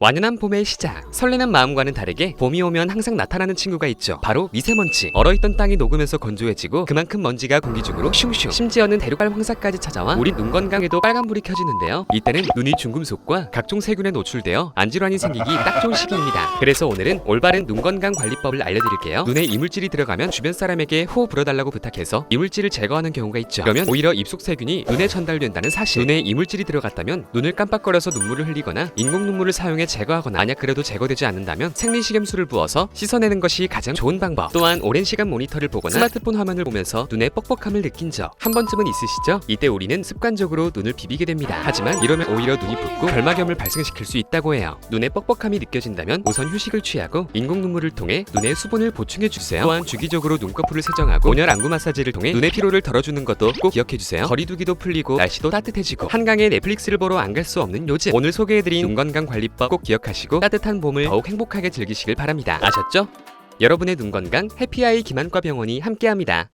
완연한 봄의 시작. 설레는 마음과는 다르게 봄이 오면 항상 나타나는 친구가 있죠. 바로 미세먼지. 얼어있던 땅이 녹으면서 건조해지고 그만큼 먼지가 공기 중으로 슝슝. 심지어는 대륙발 황사까지 찾아와 우리 눈 건강에도 빨간불이 켜지는데요. 이때는 눈이 중금속과 각종 세균에 노출되어 안질환이 생기기 딱 좋은 시기입니다. 그래서 오늘은 올바른 눈 건강 관리법을 알려드릴게요. 눈에 이물질이 들어가면 주변 사람에게 호호 불어달라고 부탁해서 이물질을 제거하는 경우가 있죠. 그러면 오히려 입속 세균이 눈에 전달된다는 사실. 눈에 이물질이 들어갔다면 눈을 깜빡거려서 눈물을 흘리거나 인공 눈물을 사용해 제거하거나 만약 그래도 제거되지 않는다면 생리식염수를 부어서 씻어내는 것이 가장 좋은 방법. 또한 오랜 시간 모니터를 보거나 스마트폰 화면을 보면서 눈에 뻑뻑함을 느낀 적 한 번쯤은 있으시죠? 이때 우리는 습관적으로 눈을 비비게 됩니다. 하지만 이러면 오히려 눈이 붓고 결막염을 발생시킬 수 있다고 해요. 눈에 뻑뻑함이 느껴진다면 우선 휴식을 취하고 인공 눈물을 통해 눈에 수분을 보충해 주세요. 또한 주기적으로 눈꺼풀을 세정하고 온열 안구 마사지를 통해 눈의 피로를 덜어주는 것도 꼭 기억해 주세요. 거리두기도 풀리고 날씨도 따뜻해지고 한강에 넷플릭스를 보러 안 갈 수 없는 요즘 오늘 소개해드린 눈 건강 관리법 꼭 기억하시고 따뜻한 봄을 더욱 행복하게 즐기시길 바랍니다. 아셨죠? 여러분의 눈 건강 해피아이 김한과 병원이 함께합니다.